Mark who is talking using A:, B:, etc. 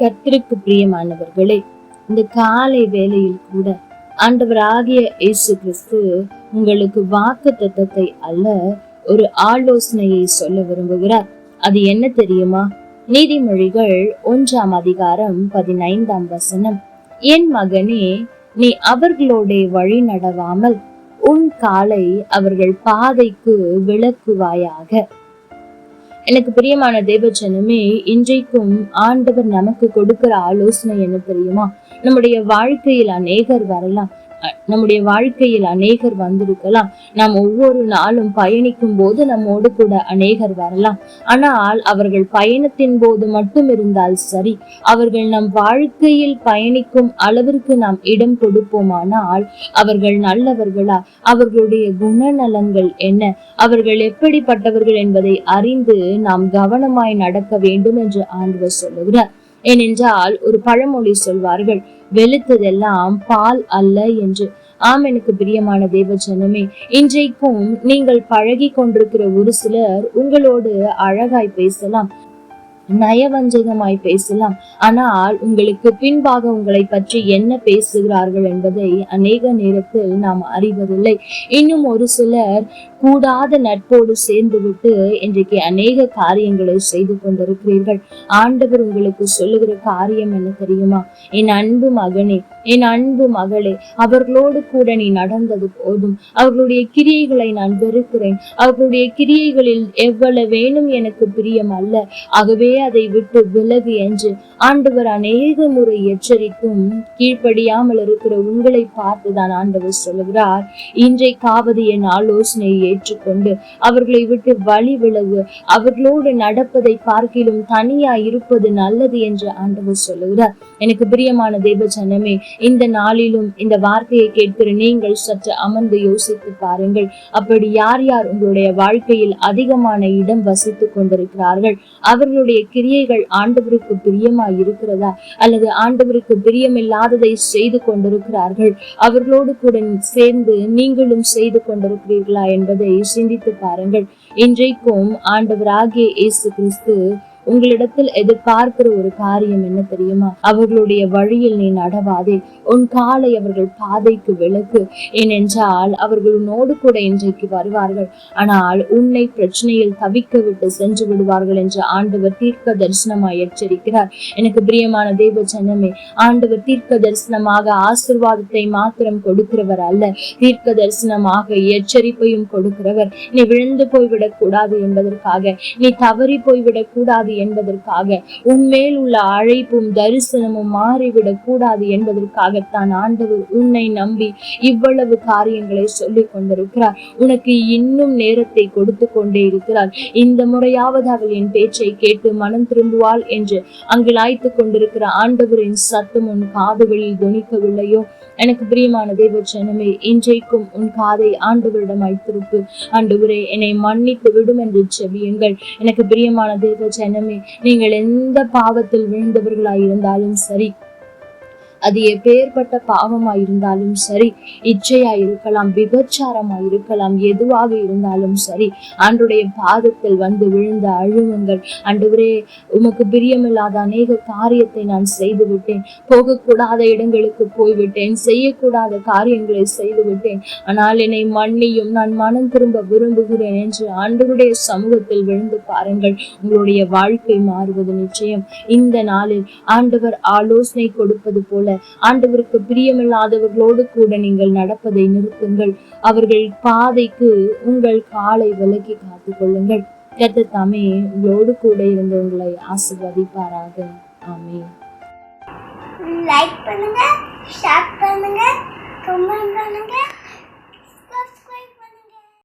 A: கத்திற்கு பிரியமானவர்களே இந்த காலை வேளையில் கூட ஆண்டவராகிய இயேசு கிறிஸ்து உங்களுக்கு வாக்கு தத்தத்தை அல்ல ஒரு ஆலோசனையை சொல்ல விரும்புகிறார். அது என்ன தெரியுமா? நீதிமொழிகள் ஒன்றாம் அதிகாரம் பதினைந்தாம் வசனம். என் மகனே நீ அவர்களோட வழி நடவாமல் உன் காலை அவர்கள் பாதைக்கு விளக்குவாயாக. எனக்கு பிரியமான தேவஜனமே இன்றைக்கும் ஆண்டவர் நமக்கு கொடுக்கிற ஆலோசனை என்ன தெரியுமா? நம்முடைய வாழ்க்கையில் அநேகர் வரலாம். நம்முடைய வாழ்க்கையில் அநேகர் வந்திருக்கலாம். நாம் ஒவ்வொரு நாளும் பயணிக்கும் போது நம்மோடு கூட அநேகர் வரலாம். ஆனால் அவர்கள் பயணத்தின் போது மட்டும் இருந்தால் சரி. அவர்கள் நம் வாழ்க்கையில் பயணிக்கும் அளவிற்கு நாம் இடம் கொடுப்போமானால் அவர்கள் நல்லவர்களா? அவர்களுடைய குணநலங்கள் என்ன? அவர்கள் எப்படிப்பட்டவர்கள் என்பதை அறிந்து நாம் கவனமாய் நடக்க வேண்டும் என்று ஆண்டவர் சொல்லுகிறார். ஏனென்றால் ஒரு பழமொழி சொல்வார்கள். வெளுத்ததெல்லாம் பால் அல்ல என்று. ஆம் எனக்கு பிரியமான தேவஜனமே இன்றைக்கும் நீங்கள் பழகி கொண்டிருக்கிற ஒரு சிலர் உங்களோடு அழகாய் பேசலாம். நயவஞ்சகமாய் பேசலாம். ஆனால் உங்களுக்கு பின்பாக உங்களை பற்றி என்ன பேசுகிறார்கள் என்பதை அநேக நேரத்தில் நாம் அறிவதில்லை. இன்னும் ஒரு சிலர் கூடாத நட்போடு சேர்ந்து விட்டு இன்றைக்கு அநேக காரியங்களை செய்து கொண்டிருக்கிறீர்கள். ஆண்டவர் உங்களுக்கு சொல்லுகிற காரியம் என்ன தெரியுமா? என் அன்பு மகனே என் அன்பு மகளே அவர்களோடு கூட நீ நடந்தது போதும். அவர்களுடைய கிரியைகளை நான் வெறுக்கிறேன். அவர்களுடைய கிரியைகளில் எவ்வளவு வேணும் எனக்கு பிரியம் அல்ல ஆகவே அதை விட்டு விலகு என்று ஆண்டவர் அநேக முறை எச்சரித்தும் கீழ்ப்படியாமல் இருக்கிற உங்களை பார்த்துதான் ஆண்டவர் சொல்லுகிறார். இன்றைக்காவது என் ஆலோசனையை ஏற்றுக்கொண்டு அவர்களை விட்டு வழி விலகு. அவர்களோடு நடப்பதை பார்க்கிலும் தனியா இருப்பது நல்லது என்று ஆண்டவர் சொல்லுகிறார். எனக்கு பிரியமான தேவ ஜனமே இந்த நாளிலும் இந்த வார்த்தையை கேட்கிற நீங்கள் சற்று அமர்ந்து யோசித்து பாருங்கள். அப்படி யார் யார் உங்களுடைய வாழ்க்கையில் அதிகமான இடம் வசித்துக் கொண்டிருக்கிறார்கள்? அவர்களுடைய கிரியைகள் ஆண்டவருக்கு பிரியமா இருக்கிறதா? அல்லது ஆண்டவருக்கு பிரியமில்லாததை செய்து கொண்டிருக்கிறார்கள்? அவர்களோடு கூட சேர்ந்து நீங்களும் செய்து கொண்டிருக்கிறீர்களா என்பதை சிந்தித்து பாருங்கள். இன்றைக்கும் ஆண்டவராகிய இயேசு கிறிஸ்து உங்களிடத்தில் எதிர்பார்க்கிற ஒரு காரியம் என்ன தெரியுமா? அவர்களுடைய வழியில் நீ நடவாதே. உன் காலை அவர்கள் பாதைக்கு விளக்கு ஏனென்றால் அவர்கள் உன்னோடு கூட இன்றைக்கு வருவார்கள். ஆனால் உன்னை பிரச்சனையில் தவிக்க விட்டு சென்று விடுவார்கள் என்று ஆண்டவர் தீர்க்க தரிசனமாய் எச்சரிக்கிறார். எனக்கு பிரியமான தேவ ஜனமே ஆண்டவர் தீர்க்க தரிசனமாக ஆசிர்வாதத்தை மாத்திரம் கொடுக்கிறவர் அல்ல. தீர்க்க தரிசனமாக எச்சரிப்பையும் கொடுக்கிறவர். நீ விழுந்து போய்விடக் கூடாது என்பதற்காக நீ தவறி போய்விடக் கூடாது என்பதற்காக உன்மேல் உள்ள அழைப்பும் தரிசனமும் மாறிவிடக் கூடாது என்பதற்காகத்தான் ஆண்டவர் உன்னை நம்பி இவ்வளவு காரியங்களை சொல்லிக் கொண்டிருக்கிறார். உனக்கு இன்னும் நேரத்தை கொடுத்து கொண்டே இருக்கிறார். இந்த முறையாவது அவள் என் பேச்சை கேட்டு மனம் திரும்புவாள் என்று அங்கிலாய்த்து கொண்டிருக்கிற ஆண்டவரின் சத்தம் உன் காதுகளில் துணிக்கவில்லையோ? எனக்கு பிரியமான தேவ ஜனமே இன்றைக்கும் உன் காதை ஆண்டவரிடமாய் திருப்பு ஆண்டவரே என்னை மன்னித்து விடும் என்று செவியுங்கள். எனக்கு பிரியமான தேவ ஜனமே நீங்கள் எந்த பாவத்தில் விழுந்தவர்களாய் இருந்தாலும் சரி அது எப்பேற்பட்ட பாவமா இருந்தாலும் சரி இச்சையா இருக்கலாம் விபச்சாரமா இருக்கலாம் எதுவாக இருந்தாலும் சரி ஆண்டுடைய பாதத்தில் வந்து விழுந்த அழுவுங்கள் அன்றுவரே உமக்கு பிரியமில்லாத அநேக காரியத்தை நான் செய்து விட்டேன் போகக்கூடாத இடங்களுக்கு போய்விட்டேன். செய்யக்கூடாத காரியங்களை செய்து விட்டேன் ஆனால் என்னை மன்னியும் நான் மனம் திரும்ப விரும்புகிறேன் என்று ஆண்டவருடைய சமூகத்தில் விழுந்து பாருங்கள். உங்களுடைய வாழ்க்கை மாறுவது நிச்சயம். இந்த நாளில் ஆண்டவர் ஆலோசனை கொடுப்பது போல ஆண்டவருக்கு பிரியமில்லாதவர்களோடு கூட நீங்கள் நடப்பதை நிறுத்துங்கள். அவர்கள் பாதைக்கு உங்கள் காலை விலக்கி காத்துக் கொள்ளுங்கள் கத்த தாமே உங்களோடு கூட இருந்து உங்களை ஆசிர்வதிப்பாராக. ஆமே
B: லைக் பண்ணுங்க ஷேர் பண்ணுங்க கமெண்ட் பண்ணுங்க.